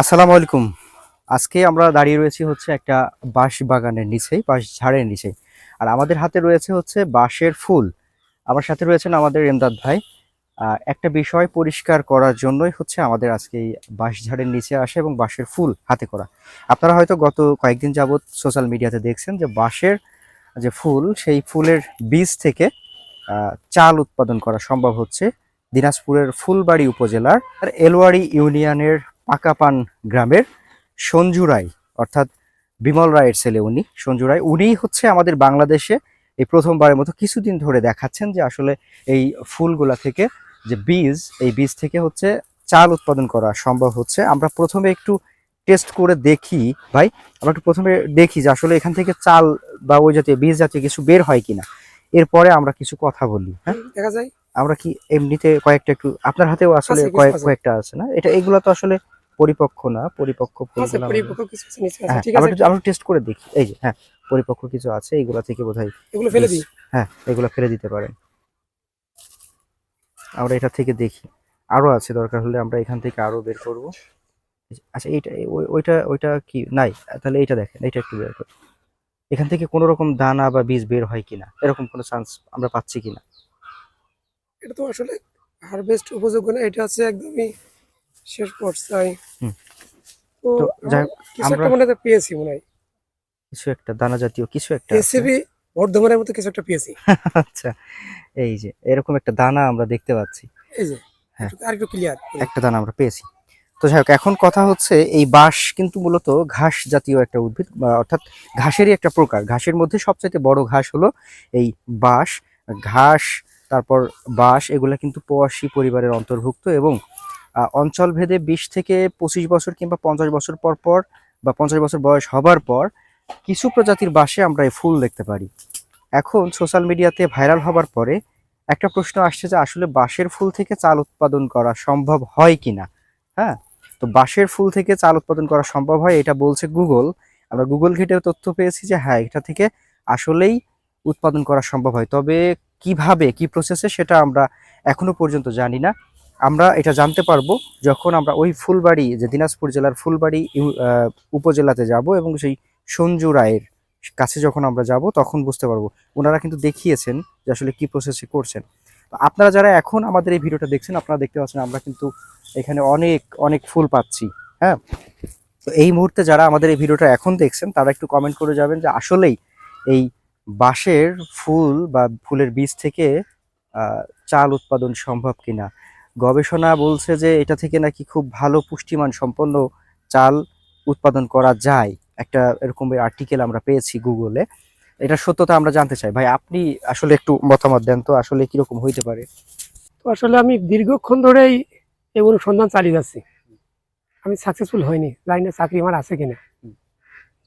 আসসালামু আলাইকুম। আজকে আমরা দাঁড়িয়ে রয়েছি হচ্ছে একটা বাঁশ বাগানের নিচেই বাঁশ ঝাড়ের নিচে। আর আমাদের হাতে রয়েছে হচ্ছে বাঁশের ফুল। আমার সাথে রয়েছেন আমাদের এমদাদ ভাই। একটা বিষয় পরিষ্কার করার জন্যই হচ্ছে আমাদের আজকে এই বাঁশ ঝাড়ের নিচে আসা এবং বাঁশের ফুল হাতে করা। আপনারা হয়তো গত কয়েকদিন যাবৎ সোশ্যাল মিডিয়াতে দেখছেন যে বাঁশের যে ফুল, সেই ফুলের বীজ থেকে চাল উৎপাদন করা সম্ভব হচ্ছে। দিনাজপুরের ফুলবাড়ি উপজেলার আর এলোয়ারি ইউনিয়নের পাকাপান গ্রামের সঞ্জু রায় অর্থাৎ বিমল রায়ের ছেলে উনি সঞ্জু রায়। উনিই হচ্ছে আমাদের বাংলাদেশে এই প্রথমবারের মতো কিছুদিন ধরে দেখাচ্ছেন যে আসলে এই ফুলগুলা থেকে যে বীজ এই বীজ থেকে হচ্ছে চাল উৎপাদন করা সম্ভব হচ্ছে। আমরা প্রথমে একটু টেস্ট করে দেখি ভাই। আমরা একটু প্রথমে দেখি যে আসলে এখান থেকে চাল বা ওই জাতীয় বীজ জাতীয় কিছু বের হয় কিনা। এরপরে আমরা কিছু কথা বলি হ্যাঁ? দেখা যায়। আমরা কি এমনিতে কয়েকটা একটু আপনার হাতেও আসলে কয়েকটা আছে না? এটা এগুলো তো আসলে পরিপক্ক না পরিপক্ক আছে পরিপক্ক কিছু নিচে আছে। হ্যাঁ, ঠিক আমরা আছে আমরা টেস্ট করে দেখি। এই যে হ্যাঁ পরিপক্ক কিছু আছে এগুলা থেকে বোধহয় এগুলো ফেলে দিই। হ্যাঁ এগুলা ফেলে দিতে পারেন। আমরা এটা থেকে দেখি। আরও আছে দরকার হলে আমরা এখান থেকে আরও বের করব। আচ্ছা এইটা ওই- ওইটা ওইটা কি? নাই তাহলে এইটা দেখেন এইটা একটু বের করুন এখান থেকে কোনো রকম দানা বা বীজ বের হয় কিনা এরকম কোনো চান্স আমরা পাচ্ছি কিনা এটা তো আসলে হারভেস্ট উপযোগ্য না এটা হচ্ছে একদমই শেষ পর্যায়ে। তো কিছু একটা মনে পেয়েছি মনে হয়। কিছু একটা দানা জাতীয় কিছু একটা এসিবি বর্ধমানের মতো কিছু একটা পেয়েছি। আচ্ছা এই যে এরকম একটা দানা আমরা দেখতে পাচ্ছি। এই যে হ্যাঁ। আর একটু ক্লিয়ার একটা দানা আমরা পেয়েছি। তো যাই হোক এখন কথা হচ্ছে এই বাঁশ কিন্তু মূলত ঘাস জাতীয় একটা উদ্ভিদ অর্থাৎ ঘাসেরই একটা প্রকার। ঘাসের মধ্যে সবচেয়ে বড় ঘাস হলো এই বাঁশ। ঘাস তারপর বাঁশ এগুলা কিন্তু পোয়াশি পরিবারের অন্তর্ভুক্ত এবং আহ, অঞ্চলভেদে বিশ থেকে পঁচিশ বছর কিংবা পঞ্চাশ বছর পর পর বা পঞ্চাশ বছর বয়স হবার পর কিছু প্রজাতির বাঁশে আমরা এই ফুল দেখতে পারি। এখন সোশ্যাল মিডিয়াতে ভাইরাল হবার পরে একটা প্রশ্ন আসছে যে আসলে বাঁশের ফুল থেকে চাল উৎপাদন করা সম্ভব হয় কিনা? হ্যাঁ তো বাঁশের ফুল থেকে চাল উৎপাদন করা সম্ভব হয় এটা বলছে গুগল। আমরা গুগল ঘেটেও তথ্য পেয়েছি যে হ্যাঁ এটা থেকে আসলেই উৎপাদন করা সম্ভব হয়। তবে কীভাবে কি প্রসেসে সেটা আমরা এখনও পর্যন্ত জানি না। আমরা এটা জানতে পারব যখন আমরা ওই ফুলবাড়ি, যে দিনাজপুর জেলার ফুলবাড়ি উপজেলাতে যাব এবং সেই সঞ্জু রায়ের কাছে যখন আমরা যাব, তখন বুঝতে পারব। ওনারা কিন্তু দেখিয়েছেন যে আসলে কী প্রসেসে করছেন। আপনারা যারা এখন আমাদের এই ভিডিওটা দেখছেন, আপনারা দেখতে পাচ্ছেন আমরা কিন্তু এখানে অনেক অনেক ফুল পাচ্ছি হ্যাঁ? তো এই মুহূর্তে যারা আমাদের এই ভিডিওটা এখন দেখছেন, তারা একটু কমেন্ট করে যাবেন যে আসলেই এই বাঁশের ফুল বা ফুলের বীজ থেকে চাল উৎপাদন সম্ভব কিনা। গবেষণা বলছে যে এটা থেকে নাকি খুব ভালো পুষ্টিমান সম্পন্ন চাল উৎপাদন করা যায়। একটা এরকম আর্টিকেল আমরা পেয়েছি গুগলে এটা সত্যতা আমরা জানতে চাই। ভাই আপনি আসলে একটু মতামত দেন তো আসলে কীরকম হইতে পারে? তো আসলে আমি দীর্ঘক্ষণ ধরেই এই অনুসন্ধান চালিয়ে যাচ্ছি। আমি সাকসেসফুল হইনি। জানি না চাকরি আমার আছে কিনা।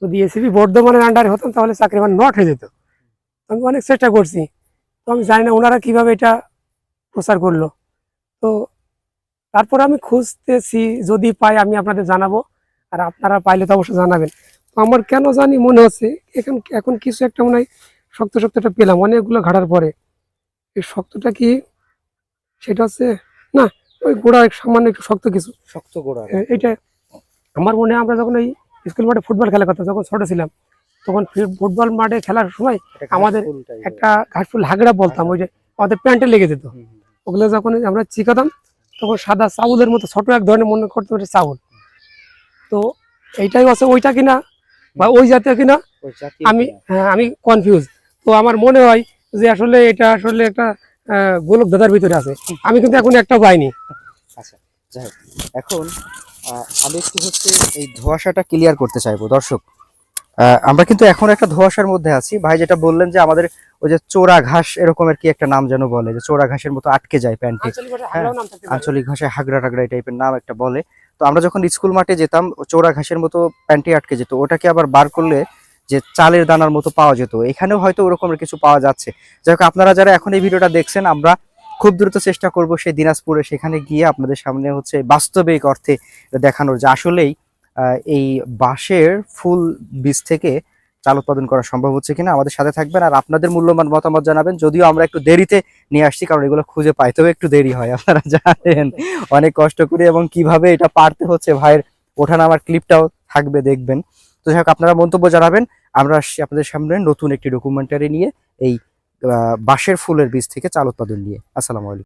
যদি এসিবি বর্ধমানের আন্ডারে হতাম তাহলে চাকরি আমার নট হয়ে যেত। আমি অনেক চেষ্টা করছি। তো আমি জানি না ওনারা কীভাবে এটা প্রচার করল। তো তারপর আমি খুঁজতেছি যদি পাই আমি আপনাদের জানাব। আর আপনারা পাইলে তো অবশ্যই জানাবেন। তো আমার কেন জানি মনে হচ্ছে এখন এখন কিছু একটা মনে হয় শক্ত শক্তটা পেলাম অনেকগুলো ঘাটার পরে। এই শক্তটা কি সেটা হচ্ছে না ওই গোড়া এক সামান্য একটু শক্ত কিছু। শক্ত গোড়া। এ- এইটা আমার মনে হয় আমরা যখন এই স্কুল মাঠে ফুটবল খেলা করতাম যখন ছোট ছিলাম তখন ফুটবল মাঠে খেলার সময় আমাদের একটা ঘাসফুল হাগড়া বলতাম ওই যে আমাদের প্যান্টে লেগে যেত। ওগুলো যখন আমরা চিকাতাম তখন সাদা চাউলের মতো ছোট এক ধরনের মনে করতে পারে চাউল। তো এইটাই আছে ওইটা কিনা বা ওই জাতীয় কিনা আমি হ্যাঁ আমি কনফিউজ তো আমার মনে হয় যে আসলে এটা আসলে একটা গোলক দাদার ভিতরে আছে। আমি কিন্তু এখন একটা পাইনি। আচ্ছা যাই হোক। এখন আমি একটু হচ্ছে এই ধোঁয়াশাটা ক্লিয়ার করতে চাইব। দর্শক আমরা কিন্তু এখন একটা ধোঁয়াশার মধ্যে আছি। ভাই যেটা বললেন যে আমাদের ওই যে চোরা ঘাস এরকমের কি একটা নাম যেন বলে যে চোরা ঘাসের মতো আটকে যায় প্যান্টে আঞ্চলিক ভাষায় হাগড়া টাগড়া এই টাইপের নাম একটা বলে। তো আমরা যখন স্কুল মাঠে যেতাম চোরা ঘাসের মতো প্যান্টে আটকে যেত ওটাকে আবার বার করলে যে চালের দানার মতো পাওয়া যেত। এখানেও হয়তো ওরকমের কিছু পাওয়া যাচ্ছে। যাই হোক আপনারা যারা এখন এই ভিডিওটা দেখছেন আমরা খুব দ্রুত চেষ্টা করব সেই দিনাজপুরে সেখানে গিয়ে আপনাদের সামনে হচ্ছে বাস্তবিক অর্থে দেখানোর। যে আসলেই আহ, এই বাঁশের ফুল বীজ থেকে চাল উৎপাদন করা সম্ভব হচ্ছে কিনা আমাদের সাথে থাকবেন আর আপনাদের মূল্যবান মতামত জানাবেন। যদিও আমরা একটু দেরিতে নিয়ে আসছি, কারণ এগুলো খুঁজে পাই, তবে একটু দেরি হয়, আপনারা জানেন। অনেক কষ্ট করে এবং কীভাবে এটা পারতে হচ্ছে, ভাইয়ের ওঠানামার ক্লিপটাও থাকবে, দেখবেন। তো যাই আপনারা মন্তব্য জানাবেন, আমরা আসছি আপনাদের সামনে নতুন একটি ডকুমেন্টারি নিয়ে, এই বাঁশের ফুলের বীজ থেকে চাল উৎপাদন নিয়ে। আসসালামু